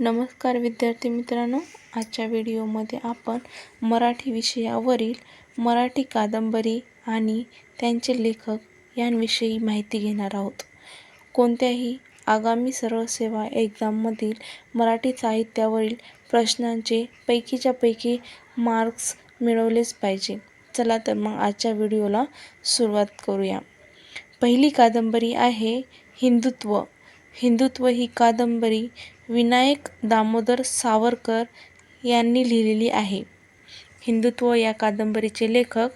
नमस्कार विद्यार्थी मित्रांनो आजच्या व्हिडिओमध्ये आपण मराठी विषयावरील मराठी कादंबरी आणि त्यांचे लेखक यांविषयी माहिती घेणार आहोत. कोणत्याही आगामी सरळ सेवा एक्झाममधील मराठी साहित्यावरील प्रश्नांचे पैकीच्या पैकी मार्क्स मिळवलेच पाहिजे. चला तर मग आजच्या व्हिडिओला सुरुवात करूया. पहिली कादंबरी आहे हिंदुत्व. हिंदुत्व ही कादंबरी विनायक दामोदर सावरकर यांनी लिहिलेली आहे. हिंदुत्व या कादंबरीचे लेखक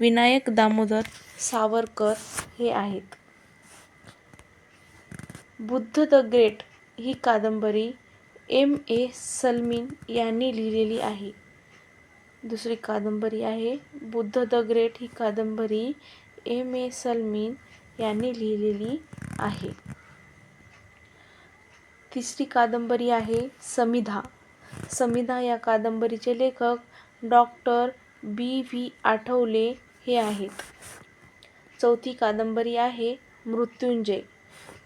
विनायक दामोदर सावरकर हे आहेत. बुद्ध द ग्रेट ही कादंबरी एम. ए. सलमीन यांनी लिहिलेली आहे. दुसरी कादंबरी आहे बुद्ध द ग्रेट ही कादंबरी एम. ए. सलमीन यांनी लिहिलेली आहे. तिसरी कादंबरी आहे समिधा. समिधा या कादंबरीचे लेखक डॉक्टर बी व्ही आठवले हे आहेत. चौथी कादंबरी आहे मृत्युंजय.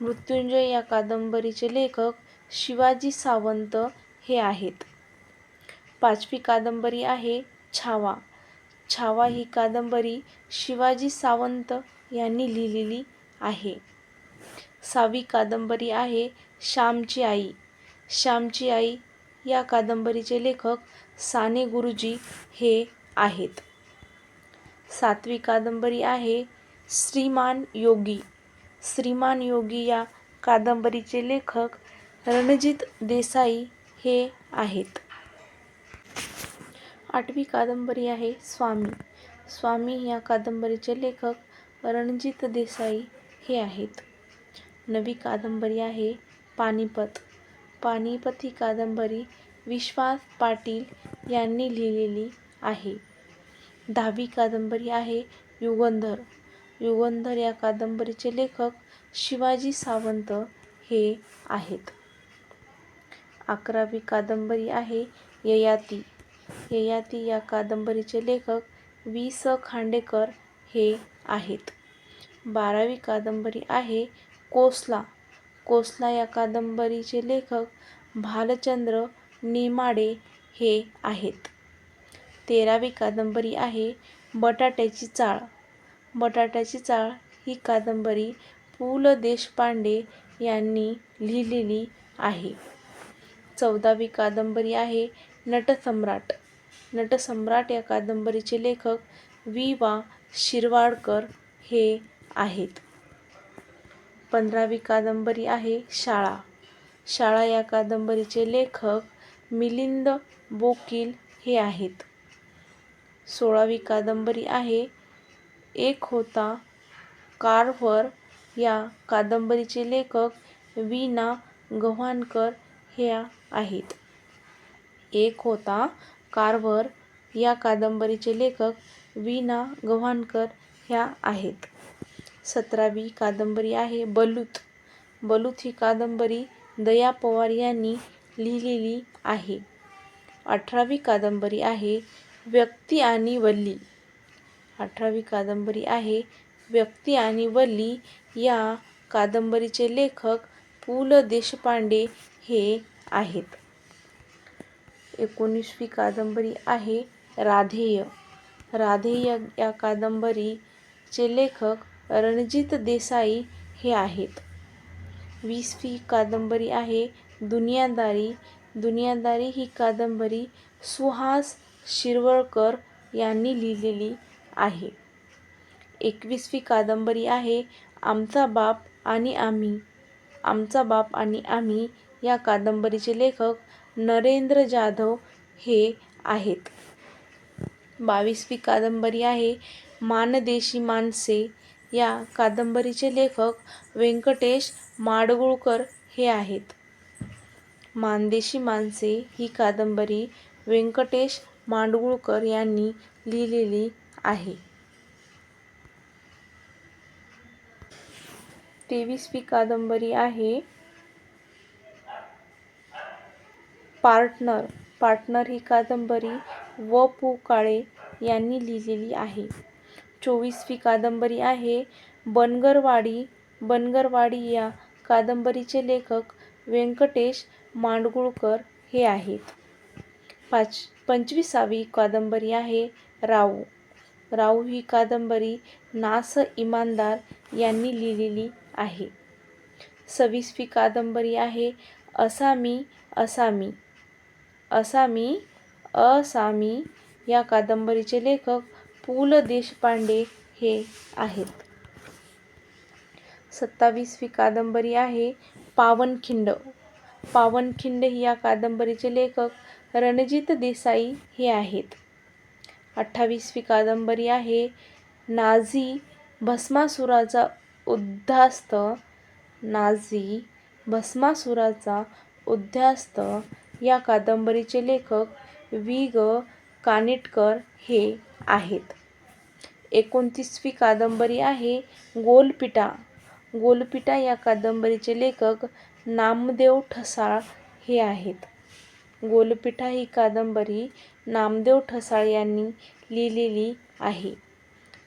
मृत्युंजय या कादंबरीचे लेखक शिवाजी सावंत हे आहेत. पाचवी कादंबरी आहे छावा. छावा ही कादंबरी शिवाजी सावंत यांनी लिहिलेली आहे. सहावी कादंबरी आहे श्यामची आई. श्यामची आई या कादंबरीचे लेखक साने गुरुजी हे आहेत. सातवी कादंबरी आहे श्रीमान योगी. श्रीमान योगी या कादंबरीचे लेखक रणजित देसाई हे आहेत. आठवी कादंबरी आहे स्वामी. स्वामी या कादंबरीचे लेखक रणजित देसाई हे आहेत. नवी कादंबरी आहे पानिपत. पानिपत ही कादंबरी विश्वास पाटील यांनी लिहिलेली आहे. दहावी कादंबरी आहे युगंधर. युगंधर या कादंबरीचे लेखक शिवाजी सावंत हे आहेत. अकरावी कादंबरी आहे ययाती. ययाती या कादंबरीचे लेखक वि स खांडेकर हे आहेत. बारावी कादंबरी आहे कोसला. कोसला या कादंबरीचे लेखक भालचंद्र नेमाडे हे आहेत. तेरावी कादंबरी आहे बटाट्याची चाळ. बटाट्याची चाळ ही कादंबरी पु ल देशपांडे यांनी लिहिलेली आहे. चौदावी कादंबरी आहे नटसम्राट. नटसम्राट या कादंबरीचे लेखक वि वा. शिरवाडकर हे आहेत. पंधरावी कादंबरी आहे शाळा. शाळा या कादंबरीचे लेखक मिलिंद बोकील हे आहेत. सोळावी कादंबरी आहे एक होता कारवर या कादंबरीचे लेखक वीना गव्हाणकर ह्या आहेत. एक होता कारवर या कादंबरीचे लेखक वीना गव्हाणकर ह्या आहेत. सतरावी कादंबरी आहे. बलूत. बलूत ही कादंबरी दया पवार यांनी लिहिलेली आहे. अठरावी कादंबरी आहे व्यक्ती आणि वल्ली. अठरावी कादंबरी आहे व्यक्ती आणि वल्ली या कादंबरीचे लेखक पु ल देशपांडे हे आहेत. एकोणीसवी कादंबरी आहे राधेय. राधेय या कादंबरीचे लेखक रणजित देसाई हे आहेत. वीसवी कादंबरी आहे दुनियादारी. दुनियादारी ही कादंबरी सुहास शिरवळकर यांनी लिहिलेली आहे. एकवीसवी कादंबरी आहे आमचा बाप आणि आम्ही. आमचा बाप आणि आम्ही या कादंबरीचे लेखक नरेंद्र जाधव हे आहेत. बावीसवी कादंबरी आहे मानदेशी माणसे. या कादंबरीचे लेखक व्यंकटेश माडगुळकर हे आहेत. मानदेशी माणसे ही कादंबरी व्यंकटेश माडगूळकर यांनी लिहिलेली आहे. तेवीसवी कादंबरी आहे. पार्टनर. पार्टनर ही कादंबरी व पु काळे यांनी लिहिलेली आहे. चोवीसवी कादंबरी आहे. बनगरवाडी बनगरवाडी या कादंबरीचे लेखक व्यंकटेश मांडगुळकर हे आहेत. पाच पंचवीसावी कादंबरी आहे राऊ राऊ ही कादंबरी नास इमानदार यांनी लिहिलेली आहे. सव्वीसवी कादंबरी आहे असामी असामी असामी असामी या कादंबरीचे लेखक पु ल देशपांडे हे आहेत. सत्तावीसवी कादंबरी आहे पावनखिंड. पावनखिंड ही या कादंबरीचे लेखक रणजित देसाई हे आहेत. अठ्ठावीसवी कादंबरी आहे नाझी भस्मासुराचा उद्धास्त नाझी भस्मासुराचा उद्ध्यास्त या कादंबरीचे लेखक वि ग कानिटकर हे आहेत. एकोणतीसवी कादंबरी आहे गोलपिटा. गोलपिटा या कादंबरीचे लेखक नामदेव ठसाळ हे आहेत. गोलपिठा ही कादंबरी नामदेव ठसाळ यांनी लिहिलेली आहे.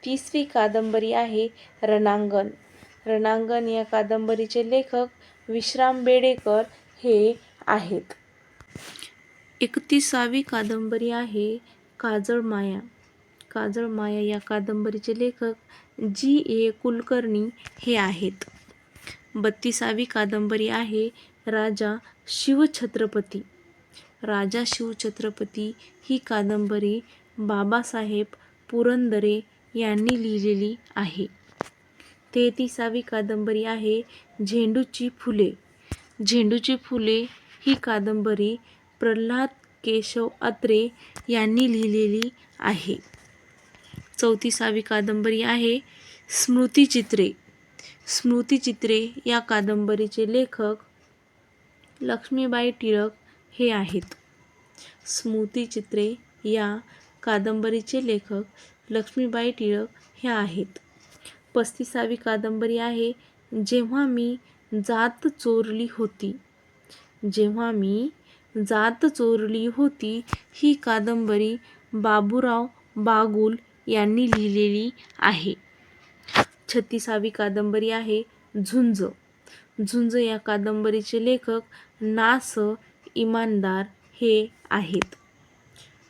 तीसवी कादंबरी आहे रणांगण. रणांगण या कादंबरीचे लेखक विश्राम बेडेकर हे आहेत. एकतीसावी कादंबरी आहे काजळ माया. काजळ माया या कादंबरीचे लेखक जी ए कुलकर्णी हे आहेत. बत्तीसावी कादंबरी आहे राजा शिवछत्रपती. राजा शिवछत्रपती ही कादंबरी बाबासाहेब पुरंदरे यांनी लिहिलेली आहे. तेहतीसावी कादंबरी आहे झेंडूची फुले. झेंडूची फुले ही कादंबरी प्रल्हाद केशव अत्रे यांनी लिहिलेली आहे. चौतीसावी कादंबरी आहे स्मृतिचित्रे स्मृतिचित्रे या कादंबरीचे लेखक लक्ष्मीबाई टिळक हे आहेत. स्मृतिचित्रे या कादंबरीचे लेखक लक्ष्मीबाई टिळक हे आहेत. पस्तीसावी कादंबरी आहे जेव्हा मी जात चोरली होती. जेव्हा मी जात चोरली होती. ही कादंबरी बाबूराव बागुल यांनी लिहिलेली आहे. छत्तीसावी कादंबरी आहे झुंज. झुंज या कादंबरीचे लेखक नास इमानदार हे आहेत.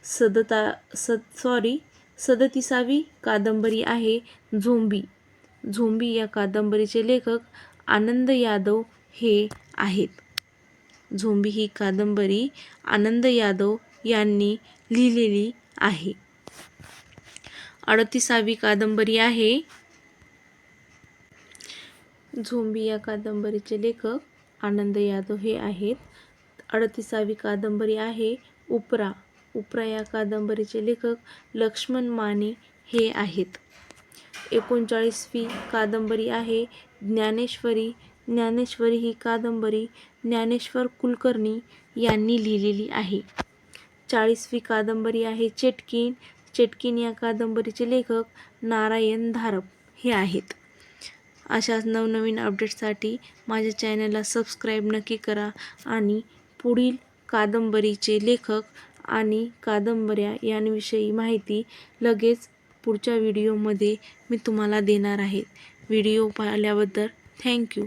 सदता सद सॉरी सदतीसावी कादंबरी आहे झोंबी. झोंबी या कादंबरीचे लेखक आनंद यादव हे आहेत. झोंबी ही कादंबरी आनंद यादव यांनी लिहिलेली आहे. अडतीसावी कादंबरी आहे. झोंबी या कादंबरीचे लेखक आनंद यादव हे आहेत. अडतीसावी कादंबरी आहे. उपरा. उपरा या कादंबरीचे लेखक लक्ष्मण माने हे आहेत. एकोणचाळीसवी कादंबरी आहे. ज्ञानेश्वरी ज्ञानेश्वरी ही कादंबरी ज्ञानेश्वर कुलकर्णी यांनी लिहिलेली आहे. चाळीसवी कादंबरी आहे चेटकीन चेटकीन या कादंबरीचे लेखक नारायण धारप हे आहेत. अशाच नवनवीन अपडेट्ससाठी माझ्या चॅनलला सबस्क्राईब नक्की करा आणि पुढील कादंबरीचे लेखक आणि कादंबऱ्या यांविषयी माहिती लगेच पुढच्या व्हिडिओमध्ये मी तुम्हाला देणार आहे. व्हिडिओ पाहिल्याबद्दल थँक्यू.